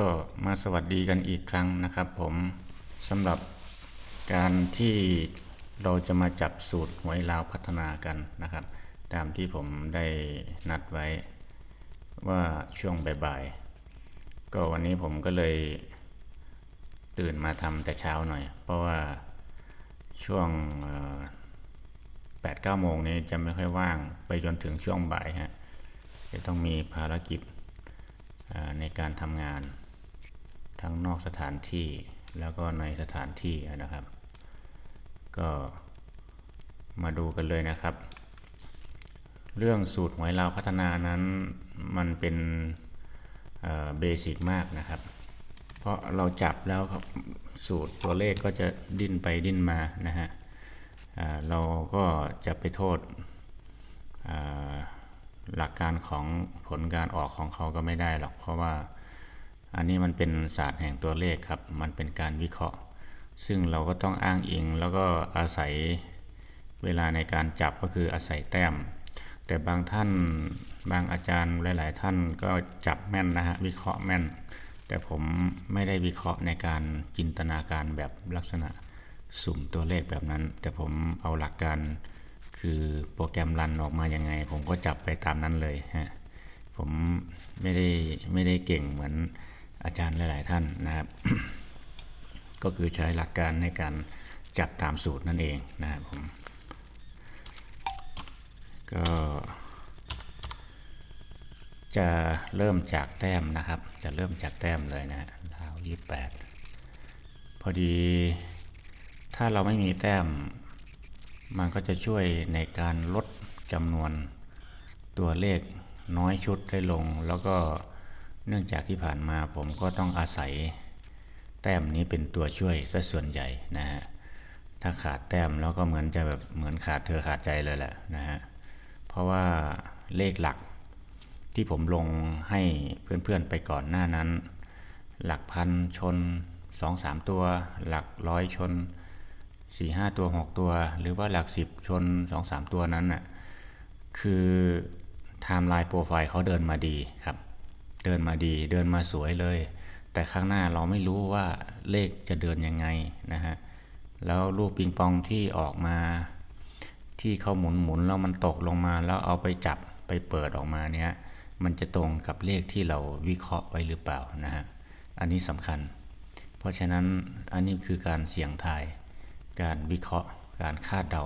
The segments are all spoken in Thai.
ก็มาสวัสดีกันอีกครั้งนะครับผมสำหรับการที่เราจะมาจับสูตรหวยลาวพัฒนากันนะครับ ตามที่ผมได้นัดไว้ว่าช่วงบ่ายๆก็วันนี้ผมก็เลยตื่นมาทำแต่เช้าหน่อย เพราะว่าช่วงแปดเก้าโมงนี้จะไม่ค่อยว่างไปจนถึงช่วงบ่ายฮะจะต้องมีภารกิจในการทำงาน ทั้งนอกสถานที่แล้วก็ในสถานที่นะครับ ก็มาดูกันเลยนะครับ เรื่องสูตรหวยลาวพัฒนานั้นมันเป็นเบสิกมากนะครับ เพราะเราจับแล้วครับสูตรตัวเลขก็จะดิ้นไปดิ้นมานะฮะเราก็จะไปโทษหลักการของผลการออกของเขาก็ไม่ได้หรอก เพราะว่า อันนี้มันเป็นศาสตร์แห่งตัวเลขครับ มันเป็นการวิเคราะห์ ซึ่งเราก็ต้องอ้างอิง แล้วก็อาศัยเวลาในการจับก็คืออาศัยแต้ม แต่บางท่านบางอาจารย์หลาย ๆ ท่านก็จับแม่นนะฮะวิเคราะห์แม่น แต่ผมไม่ได้วิเคราะห์ในการจินตนาการแบบลักษณะสุ่มตัวเลขแบบนั้น แต่ผมเอาหลักการคือโปรแกรมรันออกมายังไง ผมก็จับไปตามนั้นเลยฮะผมไม่ได้ไม่ได้เก่งเหมือน อาจารย์หลาย ๆ ท่านนะครับ ก็คือใช้หลักการในการจับตามสูตรนั่นเองนะครับผมก็จะเริ่มจากแต้มนะครับ จะเริ่มจากแต้มเลยนะดาวยี่แปดพอดีถ้าเราไม่มีแต้ม มันก็จะช่วยในการลดจำนวนตัวเลขน้อยชุดได้ลง แล้วก็ เนื่องจากที่ผ่านมาผมก็ต้องอาศัยแต้มนี้เป็นตัวช่วยซะส่วนใหญ่นะฮะ ถ้าขาดแต้มแล้วก็เหมือนจะแบบเหมือนขาดเธอขาดใจเลยแหละนะฮะ เพราะว่าเลขหลักที่ผมลงให้เพื่อนๆไปก่อนหน้านั้น หลักพันชนสองสามตัว หลักร้อยชนสี่ห้าตัวหกตัว หรือว่าหลักสิบชนสองสามตัวนั้นน่ะคือไทม์ไลน์โปรไฟล์เขาเดินมาดีครับ เดินมาดีเดินมาสวยเลย แต่ข้างหน้าเราไม่รู้ว่าเลขจะเดินยังไงนะฮะแล้วลูกปิงปองที่ออกมา ที่เขาหมุนหมุนแล้วมันตกลงมา แล้วเอาไปจับไปเปิดออกมาเนี้ยมันจะตรงกับเลขที่เราวิเคราะห์ไว้หรือเปล่านะฮะอันนี้สำคัญ เพราะฉะนั้นอันนี้คือการเสี่ยงทาย การวิเคราะห์ การคาดเดา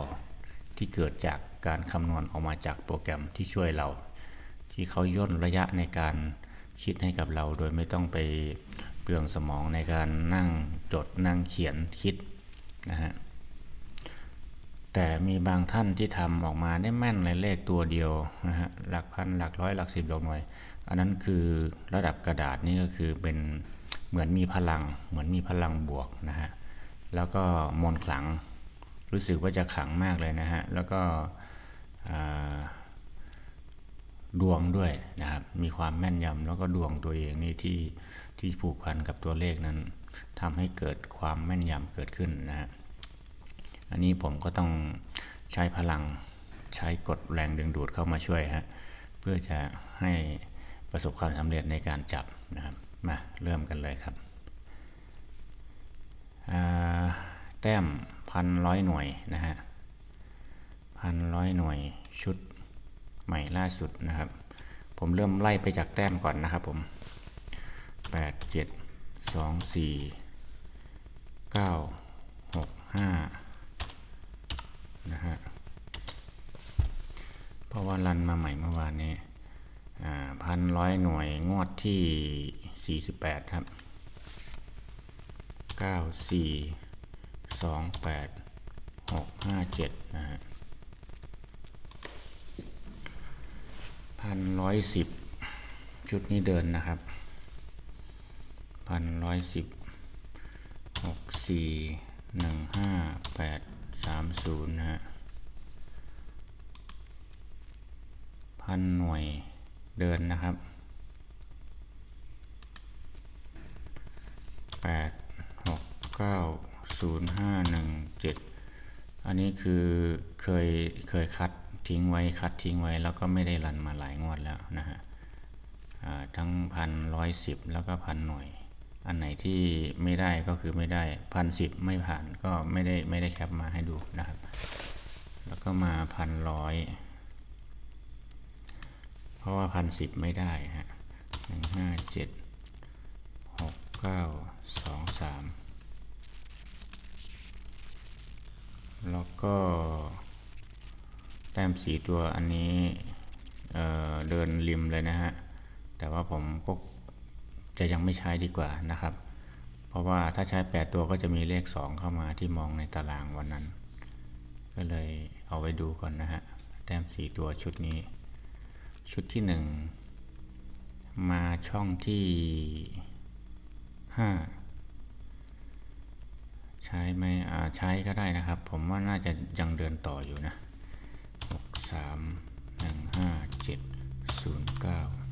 ที่เกิดจากการคำนวณออกมาจากโปรแกรมที่ช่วยเรา ที่เขาย่นระยะในการ คิดให้กับเราโดยไม่ต้องไปเปลืองสมองในการนั่งจดนั่งเขียนคิดนะฮะแต่มีบางท่านที่ทำออกมาได้แม่นเลยเลขตัวเดียวนะฮะหลักพันหลักร้อยหลักสิบหลักหน่วย อันนั้นคือระดับกระดาษนี่ก็คือเป็นเหมือนมีพลัง เหมือนมีพลังบวกนะฮะแล้วก็มนขลังรู้สึกว่าจะขลังมากเลยนะฮะแล้วก็อ่า ดวงด้วยนะครับ มีความแม่นยำแล้วก็ดวงตัวเองนี่ที่ที่ผูกพันกับตัวเลขนั้นทำให้เกิดความแม่นยำเกิดขึ้นนะฮะอันนี้ผมก็ต้องใช้พลังใช้กดแรงดึงดูดเข้ามาช่วยฮะเพื่อจะให้ประสบความสำเร็จในการจับนะครับมาเริ่มกันเลยครับแต้มพันร้อยหน่วยนะฮะพันร้อยหน่วยชุด ใหม่ล่าสุดนะครับ ผมเริ่มไล่ไปจากแต้มก่อนนะครับผมแปดเจ็ดสองสี่เก้าหกห้านะฮะเพราะว่ารันมาใหม่เมื่อวานนี้พันร้อยหน่วยงวดที่ 48 ครับ 94 28 657 นะฮะ พันร้อยสิบชุดนี้เดินนะครับพันร้อยสิบหกสี่หนึ่งห้าแปดสามศูนย์นะฮะพันหน่วยเดินนะครับแปดหกเก้าศูนย์ห้าหนึ่งเจ็ดอันนี้คือเคยเคยคัด ทิ้งไว้คัดทิ้งไว้แล้วก็ไม่ได้รันมาหลายงวดแล้วนะฮะทั้งพันร้อยสิบแล้วก็พันหน่วย อันไหนที่ไม่ได้ก็คือไม่ได้พันสิบไม่ผ่านก็ไม่ได้ไม่ได้แคปมาให้ดูนะครับ แล้วก็มาพันร้อยเพราะว่าพันสิบไม่ได้ฮะหนึ่งห้าเจ็ดหกเก้าสองสามแล้วก็ ต้มสีตัวอันนี้เเดินริมเลยนะฮะ แต่ว่าผมก็จะยังไม่ใช้ดีกว่านะครับ เพราะว่าถ้าใช้ 8 ตัวก็จะมีเลข 2 เข้ามาที่มองในตารางวันนั้น ก็เลยเอาไว้ดูก่อนนะฮะ แต้ม 4 ตัวชุดนี้ ชุดที่ 1 มาช่องที่ 5 ใช้ไหมอ่าใช้ก็ได้นะครับ ผมว่าน่าจะยังเดินต่ออยู่นะ 6 3 1 5 7 0 9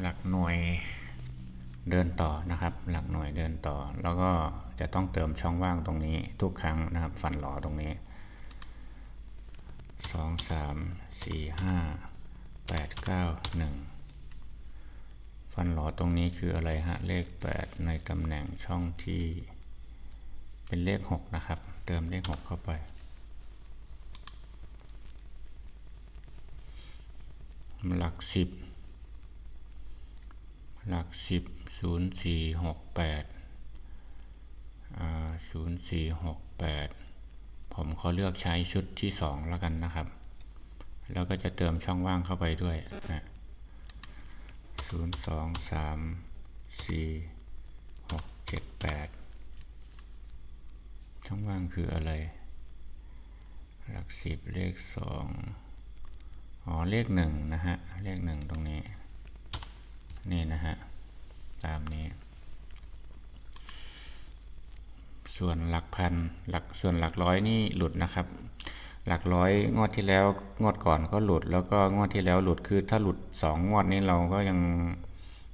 หลักหน่วยเดินต่อนะครับ หลักหน่วยเดินต่อ แล้วก็จะต้องเติมช่องว่างตรงนี้ทุกครั้งนะครับฟันหลอตรงนี้สองสามสี่ห้าแปดเก้าหนึ่งฟันหลอตรงนี้คืออะไรฮะ เลขแปดในตำแหน่งช่องที่เป็นเลขหกนะครับ เติมเลขหกเข้าไป หลักสิบหลักสิบศูนย์สี่หกแปดศูนย์สี่หกแปดผมขอเลือกใช้ชุดที่สองแล้วกันนะครับ แล้วก็จะเติมช่องว่างเข้าไปด้วยนะศูนย์สองสามสี่หกเจ็ดแปดช่องว่างคืออะไร หลักสิบเลขสอง อ๋อเลขหนึ่งนะฮะ เลขหนึ่งตรงนี้ นี่นะฮะ ตามนี้ ส่วนหลักพันหลักส่วนหลักร้อยนี่หลุดนะครับ หลักร้อยงวดที่แล้วงวดก่อนก็หลุด แล้วก็งวดที่แล้วหลุดคือถ้าหลุดสองงวดนี้เราก็ยัง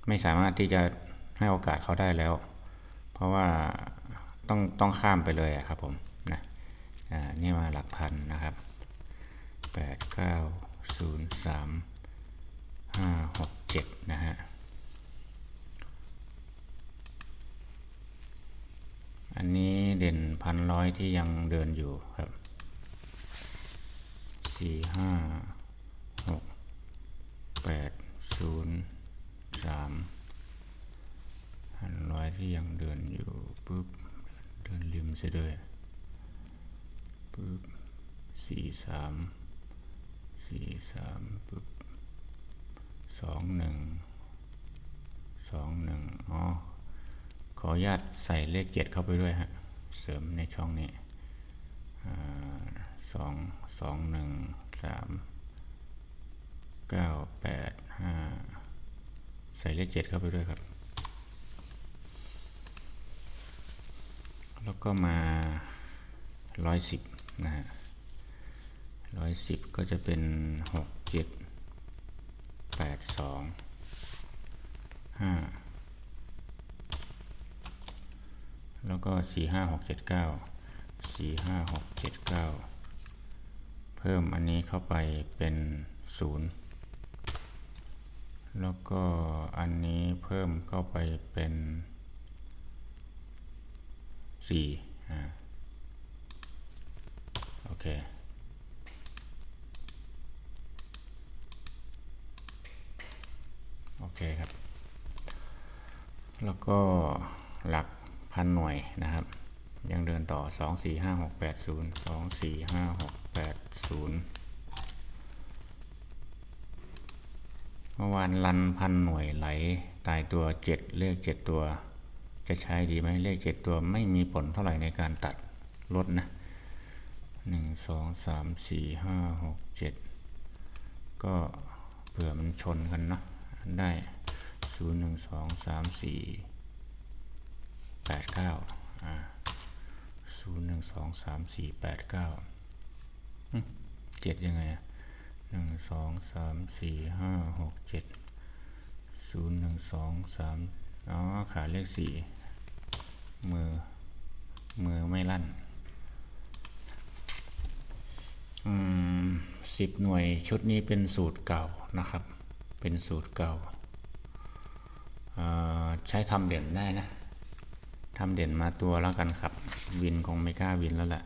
ไม่สามารถที่จะให้โอกาสเขาได้แล้ว เพราะว่าต้องต้องข้ามไปเลยครับผมนะอ่านี่มาหลักพันนะครับแปดเก้า ศูนย์สามห้าหกเจ็ดนะฮะ อันนี้เด่นพันร้อยที่ยังเดินอยู่ครับสี่ห้าหกแปดศูนย์สามพันร้อยที่ยังเดินอยู่ปุ๊บเดินริมซะด้วยปุ๊บสี่สาม สี่สามปุ๊บสองหนึ่งสองหนึ่งอ๋อ ขออนุญาตใส่เลขเจ็ดเข้าไปด้วยฮะ เสริมในช่องนี้สองสองหนึ่งสามเก้าแปดห้าใส่เลขเจ็ดเข้าไปด้วยครับ แล้วก็มาร้อยสิบนะฮะ ร้อยสิบก็จะเป็นหกเจ็ดแปดสองห้าแล้วก็สี่ห้าหกเจ็ดเก้าสี่ห้าหกเจ็ดเก้าเพิ่มอันนี้เข้าไปเป็นศูนย์แล้วก็อันนี้เพิ่มเข้าไปเป็นสี่อ่าโอเค โอ เคครับ แล้วก็หลักพันหน่วยนะครับ ยังเดินต่อ 2 4 5 6 8 0 2 4 5 6 8 0 เมื่อวานรันพันหน่วยไหลตายตัว 7 เลข 7 ตัว จะใช้ดีไหมเลข 7 ตัวไม่มีผลเท่าไหร่ในการตัดลดนะ 1 2 3 4 5 6 7 ก็เผื่อมันชนกันเนาะ ได้0 1 2 3 4แปดเก้าอ่าศูนย์หนึ่งสองสามสี่แปดเก้าเจ็ดยังไงอะหนึ่งสองสามสี่ห้าหกเจ็ดศูนย์หนึ่งสองสามอ๋อขาเลขสี่มือ มือไม่ลั่น อืมสิบหน่วยชุดนี้เป็นสูตรเก่านะครับ เป็นสูตรเก่าใช้ทำเด่นได้นะทำเด่นมาตัวแล้วกันครับ วินคงไม่กล้าวินแล้วแหละ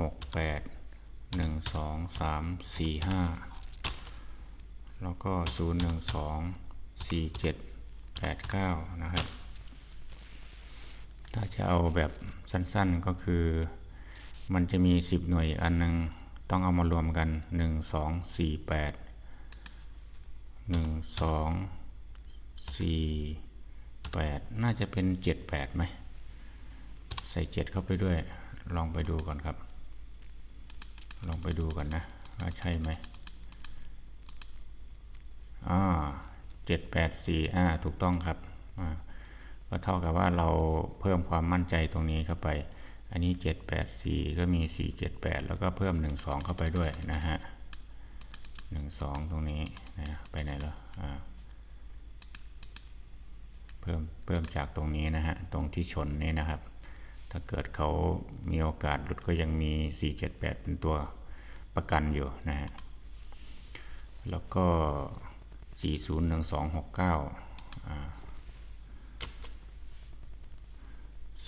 หกแปดหนึ่งสองสามสี่ห้าแล้วก็ศูนย์หนึ่งสองสี่เจ็ดแปดเก้านะครับ ถ้าจะเอาแบบสั้นๆก็คือ มันจะมี10หน่วยอันหนึง ต้องเอามารวมกัน1 2 4 8 1 2 4 8น่าจะเป็น7 8ไหมใส่7เข้าไปด้วย ลองไปดูก่อนครับ ลองไปดูก่อนนะว่าใช่ไหมอ่าเจ็ดแปดสี่อ่าถูกต้องครับอ่าก็เท่ากับว่าเราเพิ่มความมั่นใจตรงนี้เข้าไป อันนี้ 784 ก็มี 478 แล้วก็เพิ่ม 12 เข้าไปด้วยนะฮะ 12ตรงนี้นะไปไหนแล้วเพิ่มเพิ่มจากตรงนี้นะฮะ ตรงที่ชนนี่นะครับ ถ้าเกิดเขามีโอกาสหลุดก็ยังมี 478 เป็นตัวประกันอยู่นะฮะ แล้วก็ 401269อ่า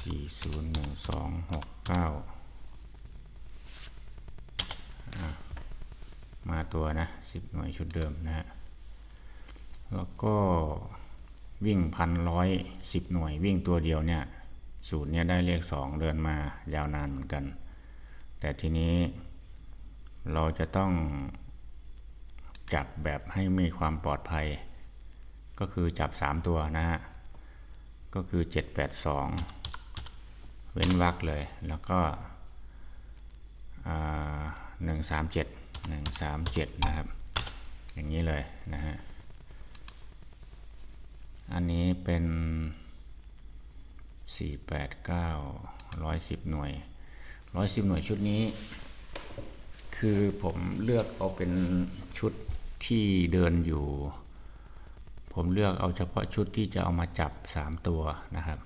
สี่ศูนย์หนึ่งสองหกเก้า มาตัวนะสิบหน่วยชุดเดิมนะฮะแล้วก็วิ่งพันร้อยสิบหน่วยวิ่งตัวเดียวเนี่ยสูตรเนี้ยได้เลขสองเดินมายาวนานเหมือนกัน แต่ทีนี้เราจะต้องจับแบบให้มีความปลอดภัย ก็คือจับ 3 ตัวนะฮะ ก็คือ 782 เว้นวรรคเลย แล้วก็ห หนึ่งสามเจ็ดนะครับ อย่างนี้เลยนะฮะ อันนี้เป็นสี่แปดเก้าร้อยสิบหน่วยร้อยสิบหน่วยชุดนี้ คือผมเลือกเอาเป็นชุดที่เดินอยู่ ผมเลือกเอาเฉพาะชุดที่จะเอามาจับ 3 ตัวนะครับ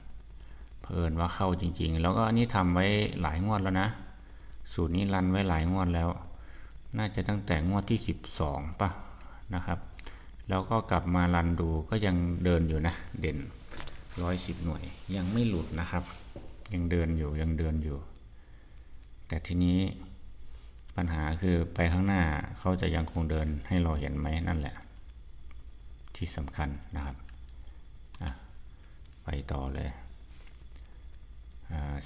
เพิ่นว่าเข้าจริงๆ แล้วก็อันนี้ทำไว้หลายงวดแล้วนะ สูตรนี้รันไว้หลายงวดแล้ว น่าจะตั้งแต่งวดที่ 12ป่ะนะครับ แล้วก็กลับมารันดูก็ยังเดินอยู่นะเด่นร้อยสิบหน่วยยังไม่หลุดนะครับ ยังเดินอยู่ยังเดินอยู่ แต่ทีนี้ปัญหาคือไปข้างหน้าเขาจะยังคงเดินให้เราเห็นไหมนั่นแหละ ที่สำคัญนะครับไปต่อเลย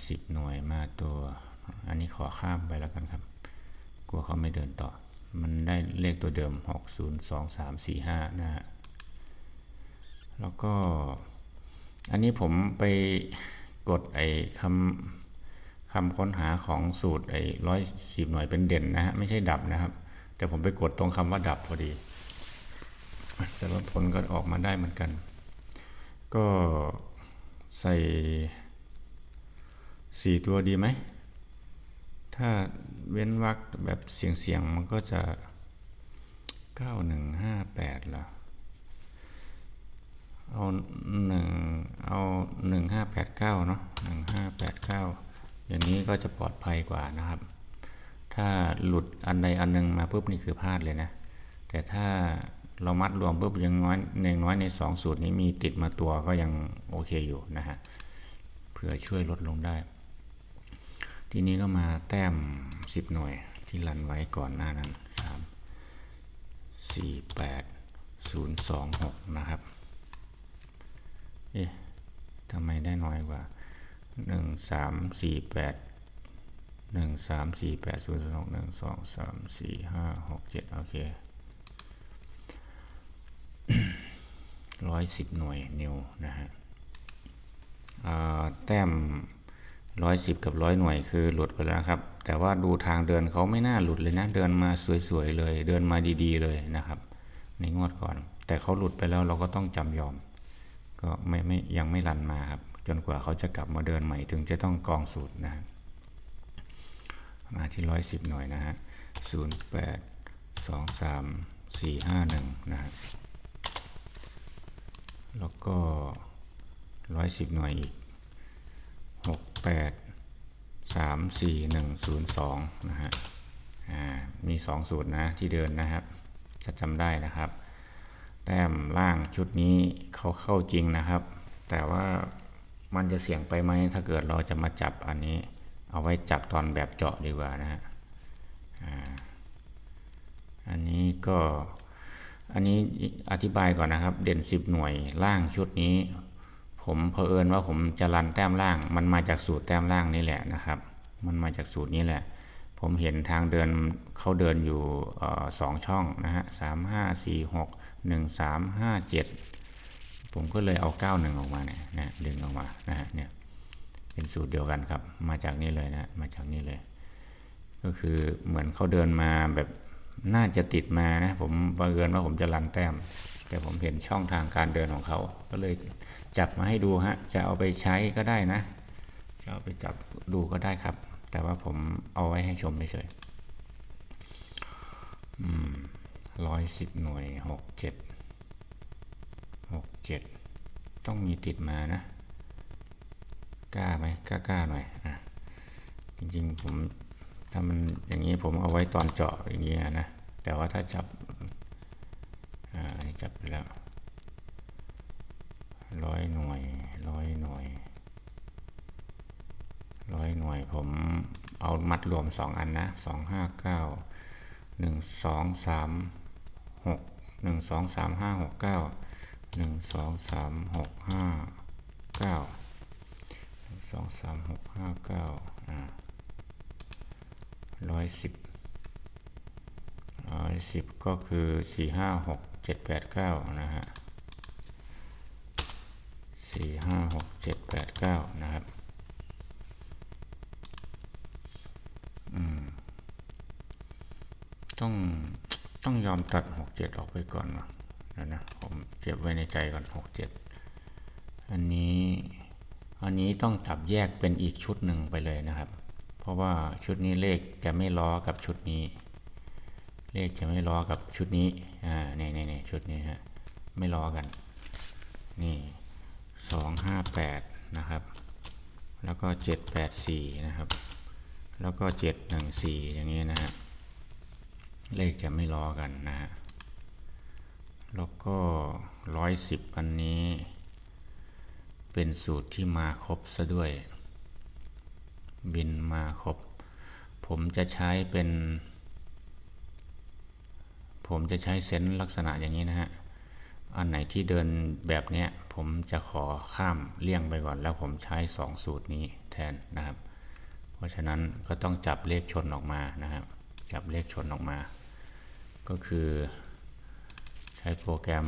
สิบหน่วยมาตัว อันนี้ขอข้ามไปแล้วกันครับ ลัวเขาไม่เดินต่อ มันได้เลขตัวเดิม 6 0 2 3 4 5 นะฮะ แล้วก็ อันนี้ผมไปกดไอ้คำคำค้นหาของสูตรไอ้ร้อยสิบหน่วยเป็นเด่นนะฮะ ไม่ใช่ดับนะครับ แต่ผมไปกดตรงคำว่าดับพอดี แต่ละผลก็ออกมาได้เหมือนกัน ก็ใส่สี่ตัวดีไหม ถ้า เว้นวรรคแบบเสียงเสียงมันก็จะเก้าหนึ่งห้าแปดละเอาหนึ่งเอาหนึ่งห้าแปดเนาะหนึ่งห้าแปดเก้าอย่างนี้ก็จะปลอดภัยกว่านะครับ ถ้าหลุดอันใดอันหนึ่งมาปุ๊บนี่คือพลาดเลยนะ แต่ถ้าเรามัดรวมปุ๊บยังน้อยอย่างน้อยในสองสูตรนี้มีติดมาตัวก็ยังโอเคอยู่นะฮะเพื่อช่วยลดลงได้ ทีนี้ก็มาแต้ม 10 หน่วยที่รันไว้ก่อนหน้านั้น 3 4 8 0 2 6 นะครับ เอ๊ะทำไมได้น้อยกว่า 1 3 4 8 1 3 4 8 0 2 1 2 3 4 5 6 7 โอเคร้อยสิบหน่วยนิวนะฮะแต้ม ร้อยสิบกับร้อยหน่วยคือหลุดไปแล้วครับ แต่ว่าดูทางเดินเขาไม่น่าหลุดเลยนะ เดินมาสวยๆเลย เดินมาดีๆเลยนะครับ ในงวดก่อน แต่เขาหลุดไปแล้วเราก็ต้องจำยอม ก็ไม่ไม่ยังไม่รันมาครับ จนกว่าเขาจะกลับมาเดินใหม่ถึงจะต้องกองสูตรนะฮะมาที่ร้อยสิบหน่วยนะฮะศูนย์แปดสองสามสี่ห้าหนึ่งนะฮะแล้วก็ร้อยสิบหน่วยอีก หกแปดสามสี่หนึ่งศูนย์สองนะฮะอ่ามีสองสูตรนะที่เดินนะครับจะจำได้นะครับ แต้มล่างชุดนี้เขาเข้าจริงนะครับ แต่ว่ามันจะเสี่ยงไปไหมถ้าเกิดเราจะมาจับอันนี้ เอาไว้จับตอนแบบเจาะดีกว่านะฮะอ่าอันนี้ก็อันนี้อธิบายก่อนนะครับ เด่น 10 หน่วยล่างชุดนี้ ผมเผอิญว่าผมจะรันแต้มล่าง มันมาจากสูตรแต้มล่างนี่แหละนะครับ มันมาจากสูตรนี้แหละ ผมเห็นทางเดินเขาเดินอยู่สองช่องนะฮะสามห้าสี่หกหนึ่งสามห้าเจ็ดผมก็เลยเอาเก้าหนึ่งออกมาเนี่ยนะดึงออกมานะฮะเนี่ยเป็นสูตรเดียวกันครับ มาจากนี้เลยนะมาจากนี้เลย ก็คือเหมือนเขาเดินมาแบบน่าจะติดมานะผมบังเอิญว่าผมจะรันแต้ม แต่ผมเห็นช่องทางการเดินของเขา ก็เลย จับมาให้ดูฮะ จะเอาไปใช้ก็ได้นะ จะเอาไปจับดูก็ได้ครับ แต่ว่าผมเอาไว้ให้ชมเฉยๆร้อยสิบหน่วยหกเจ็ดหกเจ็ดต้องมีติดมานะ กล้าไหมกล้ากล้าหน่อยอะจริงๆผมถ้ามันอย่างนี้ผมเอาไว้ตอนเจาะอย่างนี้ยนะ แต่ว่าถ้าจับ อ่าจับไปแล้ว ร้อยหน่วยร้อยหน่วยร้อยหน่วยผมเอามัดรวมสองอันนะสองห้าเก้าหนึ่งสองสามหกหนึ่งสองสามห้าหกเก้าหนึ่งสองสามหกห้าเก้าหนึ่งสองสามหกห้าเก้าร้อยสิบร้อยสิบก็คือสี่ห้าหกเจ็ดแปดเก้านะฮะ สี่ห้าหกเจ็ดแปดเก้านะครับต้องต้องยอมตัดหกเจ็ดออกไปก่อนนะนะนะผมเก็บไว้ในใจก่อนหกเจ็ดอันนี้อันนี้ต้องจับแยกเป็นอีกชุดหนึ่งไปเลยนะครับ เพราะว่าชุดนี้เลขจะไม่ล้อกับชุดนี้ เลขจะไม่ล้อกับชุดนี้อ่านี่นี่นี่ชุดนี้ฮะไม่ล้อกันนี่ สองห้าแปดนะครับ แล้วก็เจ็ดแปดสี่นะครับ แล้วก็เจ็ดหนึ่งสี่อย่างนี้นะฮะเลขจะไม่ล้อกันนะฮะแล้วก็ร้อยสิบอันนี้ เป็นสูตรที่มาครบซะด้วย บินมาครบ ผมจะใช้เป็น ผมจะใช้เซนส์ลักษณะอย่างนี้นะฮะ อันไหนที่เดินแบบเนี้ยผมจะขอข้ามเลี่ยงไปก่อน แล้วผมใช้ 2 สูตรนี้แทนนะครับ เพราะฉะนั้นก็ต้องจับเลขชนออกมานะครับ จับเลขชนออกมา ก็คือใช้โปรแกรม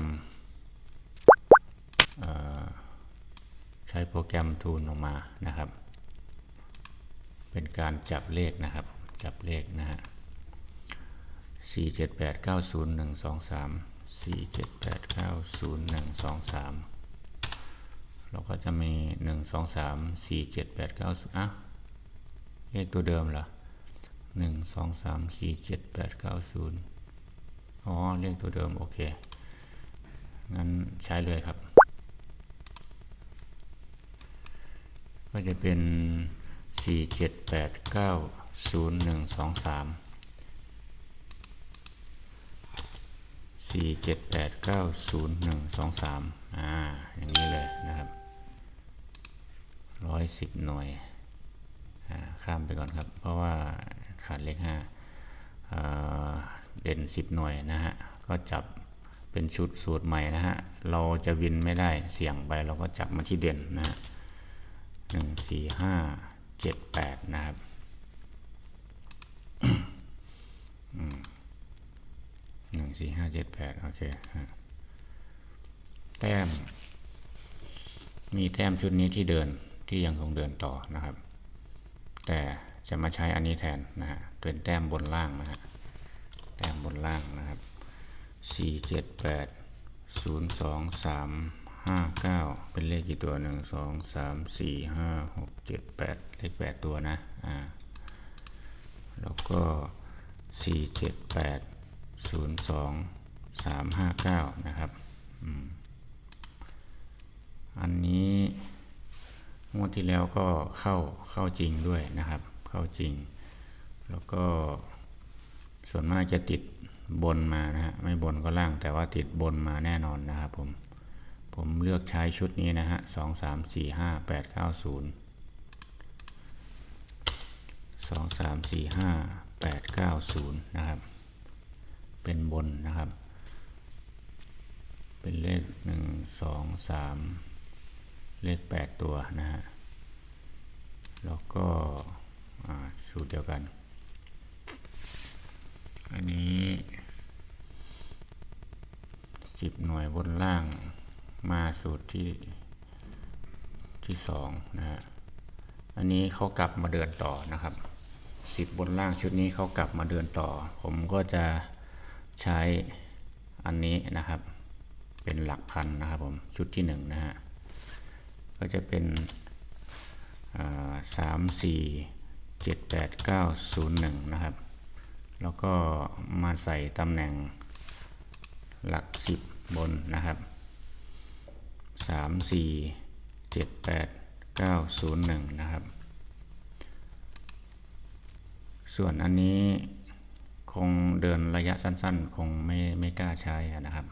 ใช้โปรแกรมทูนออกมานะครับ เป็นการจับเลขนะครับ จับเลขนะฮะสี่เจ็ดแปดเก้าศูนย์หนึ่งสองสาม สี่เจ็ดแปดเก้าศูนย์หนึ่งสองสามเราก็จะมีหนึ่งสองสามสี่เจ็ดแปดเก้าศูนย์อะเลขตัวเดิมเหรอหนึ่งสองสามสี่เจ็ดแปดเก้าศูนย์อ๋อ เลขตัวเดิม โอเค งั้นใช้เลยครับ ก็จะเป็นสี่เจ็ดแปดเก้าศูนย์หนึ่งสองสาม สี่เจ็ดแปดเก้าศูนย์หนึ่งสองสามอ่า อย่างนี้เลยนะครับร้อยสิบหน่วย อ่า ข้ามไปก่อนครับ เพราะว่าขาดเลขห้าอ่าเด่นสิบหน่วยนะฮะ ก็จับเป็นชุดสูตรใหม่นะฮะ เราจะวินไม่ได้เสี่ยงไปเราก็จับมาที่เด่นนะฮะหนึ่งสี่ห้าเจ็ดแปดนะครับ หนึ่งสี่ห้าเจ็ดแปดโอเคฮะแต้ม มีแต้มชุดนี้ที่เดินที่ยังคงเดินต่อนะครับ แต่จะมาใช้อันนี้แทนนะฮะเป็นแต้มบนล่างนะฮะแต้มบนล่างนะครับสี่เจ็ดแปดศูนย์สองสามห้าเก้าเป็นเลขกี่ตัวหนึ่งสองสามสี่ห้าหกเจ็ดแปดเลขแปดตัวนะอ่าแล้วก็สี่เจ็ดแปด ศูนย์สองสามห้าเก้านะครับอันนี้งวดที่แล้วก็เข้าเข้าจริงด้วยนะครับ เข้าจริง แล้วก็ส่วนมากจะติดบนมานะฮะไม่บนก็ล่างแต่ว่าติดบนมาแน่นอนนะครับผมผมเลือกใช้ชุดนี้นะฮะสองสามสี่ห้าแปดเก้าศูนย์สองสามสี่ห้าแปดเก้าศูนย์นะครับ เป็นบนนะครับ เป็นเลขหนึ่งสองสามเลขแปดตัวนะฮะ แล้วก็สูตรเดียวกัน อันนี้สิบหน่วยบนล่างมาสูตรที่ที่สองนะฮะ อันนี้เขากลับมาเดินต่อนะครับสิบบนล่างชุดนี้เขากลับมาเดินต่อ ผมก็จะ ใช้อันนี้นะครับ เป็นหลักพันนะครับผมชุดที่หนึ่งนะฮะก็จะเป็นสามสี่เจ็ดแปดเก้าศูนย์หนึ่งนะครับ แล้วก็มาใส่ตำแหน่งหลักสิบบนนะครับสามสี่เจ็ดแปดเก้าศูนย์หนึ่งนะครับ ส่วนอันนี้ คงเดินระยะสั้น ๆ คงไม่ไม่กล้าใช้นะครับ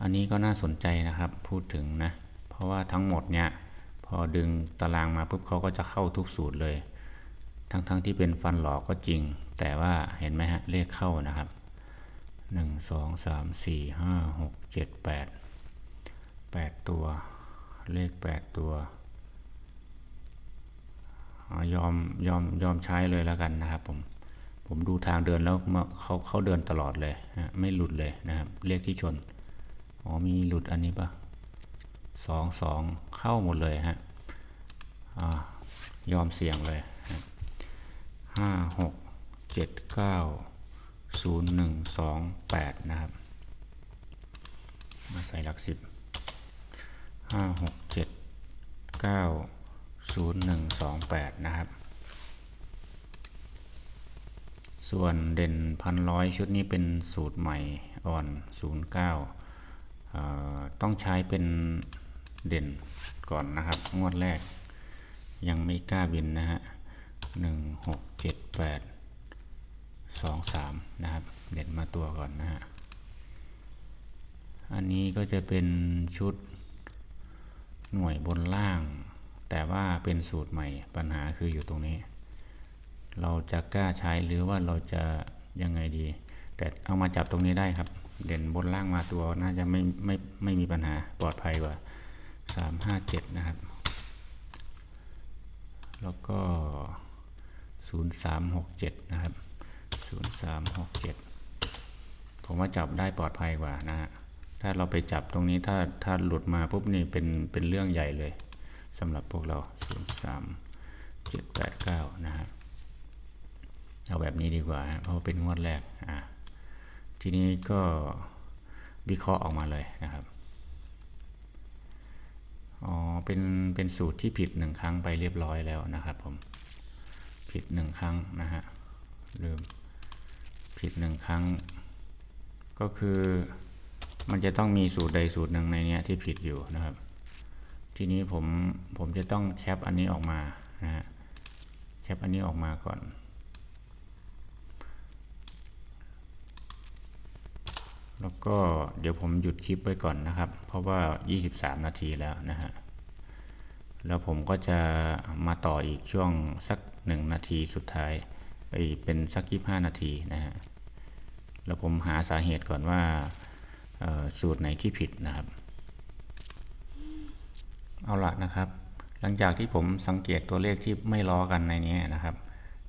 อันนี้ก็น่าสนใจนะครับพูดถึงนะ เพราะว่าทั้งหมดเนี่ยพอดึงตารางมาปุ๊บเขาก็จะเข้าทุกสูตรเลย ทั้งๆทที่เป็นฟันหลอกก็จริง แต่ว่าเห็นไหมฮะเลขเข้านะครับหนึ่งสองสามสี่ห้าหกเจ็ดแปดแปดตัว เลขแปดตัวอยอมยอมยอมใช้เลยแล้วกันนะครับผม ผมดูทางเดินแล้วเขาเขาเดินตลอดเลยนะไม่หลุดเลยนะครับ เลขที่ชน อ๋อมีหลุดอันนี้ปะสองสองเข้าหมดเลยฮะอยอมเสี่ยงเลยห้าหกเจ็ดเก้าศูนย์หนึ่งสองแปดนะครับ มาใส่หลักสิบห้าหกเจ็ดเก้าศูนย์หนึ่งสองแปดนะครับ ส่วนเด่นพันร้อยชุดนี้เป็นสูตรใหม่อ่อนศูนย์เก้าต้องใช้เป็นเด่นก่อนนะครับ งวดแรก ยังไม่กล้าบินนะฮะหนึ่งหกเจ็ดแปดสองสามนะครับ เด่นมาตัวก่อนนะฮะ อันนี้ก็จะเป็นชุดหน่วยบนล่าง แต่ว่าเป็นสูตรใหม่ปัญหาคืออยู่ตรงนี้ เราจะกล้าใช้หรือว่าเราจะยังไงดี แต่เอามาจับตรงนี้ได้ครับ เด่นบนล่างมาตัวน่าจะไม่ไม่ไม่มีปัญหาปลอดภัยกว่าสามห้าเจ็ดนะครับ แล้วก็ศูนย์สามหกเจ็ดนะครับศูนย์สามหกเจ็ดผมว่าจับได้ปลอดภัยกว่านะฮะถ้าเราไปจับตรงนี้ถ้าถ้าหลุดมาปุ๊บนี่เป็นเป็นเรื่องใหญ่เลยสำหรับพวกเราศูนย์สามเจ็ดแปดเก้านะครับ เอาแบบนี้ดีกว่า เพราะเป็นงวดแรกอ่าทีนี้ก็วิเคราะห์ออกมาเลยนะครับอ๋อเป็นเป็นสูตรที่ผิดหนึ่งครั้งไปเรียบร้อยแล้วนะครับผมผิดหนึ่งครั้งนะฮะลืมผิดหนึ่งครั้ง ก็คือมันจะต้องมีสูตรใดสูตรหนึ่งในนี้ที่ผิดอยู่นะครับ ทีนี้ผมผมจะต้องแคปอันนี้ออกมานะฮะแคปอันนี้ออกมาก่อน แล้วก็เดี๋ยวผมหยุดคลิปไว้ก่อนนะครับ เพราะว่า 23 นาทีแล้วนะฮะ แล้วผมก็จะมาต่ออีกช่วงสัก 1 นาทีสุดท้ายไปเป็นสัก 25 นาทีนะฮะ แล้วผมหาสาเหตุก่อนว่าสูตรไหนที่ผิดนะครับ เอาละนะครับ หลังจากที่ผมสังเกตตัวเลขที่ไม่ล้อกันในนี้นะครับ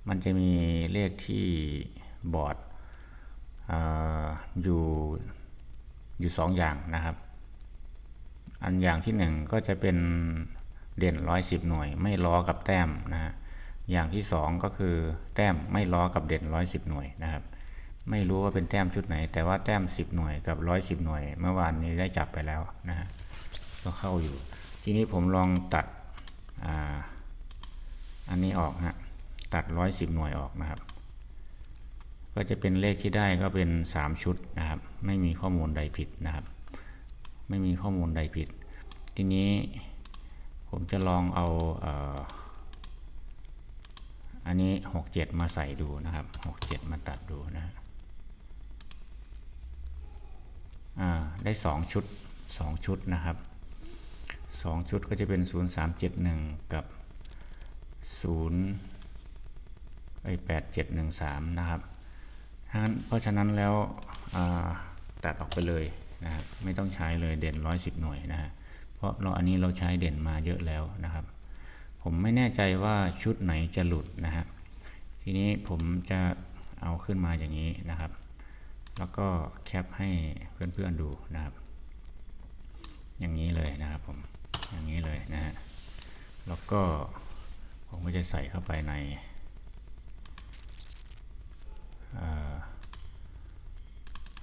มันจะมีเลขที่บอร์ด อยู่อยู่สองอย่างนะครับ อันอย่างที่หนึ่งก็จะเป็นเด่นร้อยสิบหน่วย ไม่ล้อกับแต้มนะฮะอย่างที่สองก็คือแต้มไม่ล้อกับเด่นร้อยสิบหน่วยนะครับ ไม่รู้ว่าเป็นแต้มชุดไหน แต่ว่าแต้มสิบหน่วยกับร้อยสิบหน่วย เมื่อวานนี้ได้จับไปแล้วนะฮะก็เข้าอยู่ ทีนี้ผมลองตัดออันนี้ออกฮะตัดร้อยสิบหน่วยออกนะครับ ก็จะเป็นเลขที่ได้ก็เป็น 3 ชุดนะครับ ไม่มีข้อมูลใดผิดนะครับ ไม่มีข้อมูลใดผิด ทีนี้ผมจะลองเอาเอ,อันนี้หกเจ็ดมาใส่ดูนะครับหกเจ็ดมาตัดดูนะฮะอ่าได้สองชุดสองชุดนะครับสองชุดก็จะเป็นศูนย์สามเจ็ดหนึ่งกับศูนย์ไอแปดเจ็ดหนึ่งสามนะครับ เพราะฉะนั้นแล้วตัดออกไปเลยนะครับไม่ต้องใช้เลยเด่นร้อยสิบหน่วยนะฮะเพราะเราอันนี้เราใช้เด่นมาเยอะแล้วนะครับ ผมไม่แน่ใจว่าชุดไหนจะหลุดนะฮะทีนี้ผมจะเอาขึ้นมาอย่างนี้นะครับ แล้วก็แคปให้เพื่อนๆดูนะครับ อย่างนี้เลยนะครับผมอย่างนี้เลยนะฮะแล้วก็ผมก็จะใส่เข้าไปใน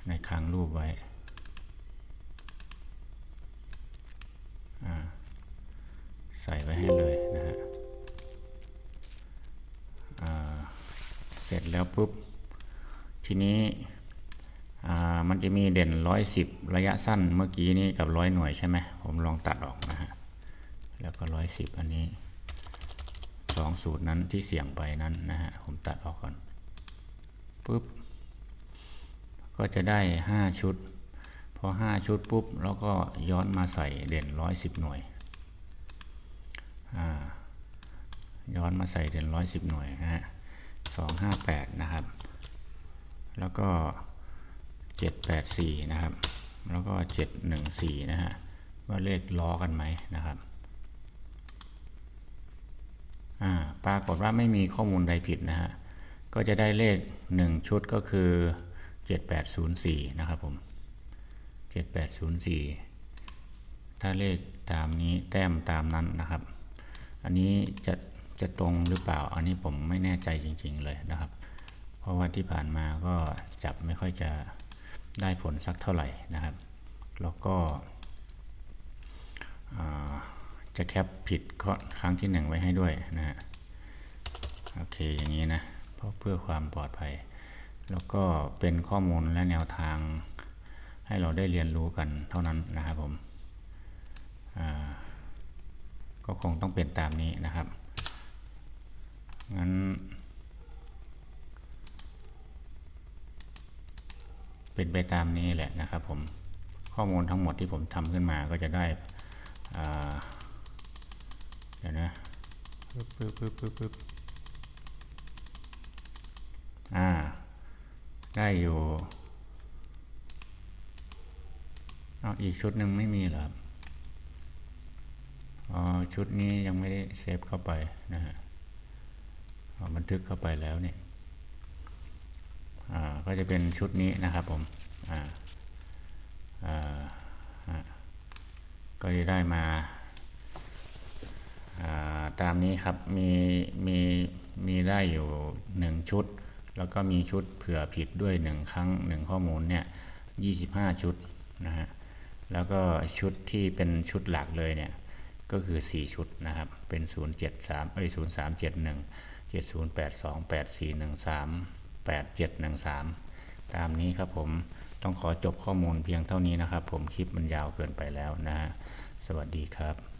ในคางรูปไว้ใส่ไว้ให้เลยนะฮะเสร็จแล้วปุ๊บ ทีนี้มันจะมีเด่น 110 ระยะสั้นเมื่อกี้นี้กับ 100 หน่วยใช่ไหมผมลองตัดออกนะฮะ แล้วก็ 110 อันนี้สองสูตรนั้นที่เสี่ยงไปนั้นนะฮะ ผมตัดออกก่อน ปุ๊บ ก็จะได้ 5 ชุด พอ 5 ชุดปุ๊บ แล้วก็ย้อนมาใส่เด่น 110 หน่วย ย้อนมาใส่เด่น 110 หน่วยนะฮะ258 นะครับ แล้วก็ 784 นะครับ แล้วก็ 714 นะฮะ ว่าเลขล้อกันไหมนะครับอ่าปรากฏว่าไม่มีข้อมูลใดผิดนะฮะ ก็จะได้เลข 1 ชุดก็คือ 7804 นะครับผม 7804 ถ้าเลขตามนี้แต้มตามนั้นนะครับ อันนี้จะจะตรงหรือเปล่า อันนี้ผมไม่แน่ใจจริง ๆ เลยนะครับ เพราะว่าที่ผ่านมาก็จับไม่ค่อยจะได้ผลสักเท่าไหร่นะครับ แล้วก็จะแคปผิดก็ครั้งที่หนึ่งไว้ให้ด้วยนะฮะโอเคอย่างนี้นะ เพื่อความปลอดภัย แล้วก็เป็นข้อมูลและแนวทาง ให้เราได้เรียนรู้กันเท่านั้นนะครับผมก็คงต้องเป็นตามนี้นะครับ งั้น เป็นไปตามนี้แหละนะครับผมข้อมูลทั้งหมดที่ผมทำขึ้นมาก็จะได้เดี๋ยวนะปึ๊บปึ๊บปึ๊บปึ๊บ อ่า ได้อยู่เอาอีกชุดหนึ่งไม่มีเหรออ๋อชุดนี้ยังไม่ได้เซฟเข้าไปนะฮะบันทึกเข้าไปแล้วเนี่ยอ่าก็จะเป็นชุดนี้นะครับผมอ่าอ่าอ่าก็จะได้มาอ่าตามนี้ครับ มี มี มีได้อยู่หนึ่งชุด แล้วก็มีชุดเผื่อผิดด้วยหนึ่งครั้งหนึ่งข้อมูลเนี่ยยี่สิบห้าชุดนะฮะแล้วก็ชุดที่เป็นชุดหลักเลยเนี่ยก็คือ 4 ชุดนะครับ เป็น 073เอ้ย0371 7082 8413 8713 ตามนี้ครับผมต้องขอจบข้อมูลเพียงเท่านี้นะครับ ผมคลิปมันยาวเกินไปแล้วนะฮะสวัสดีครับ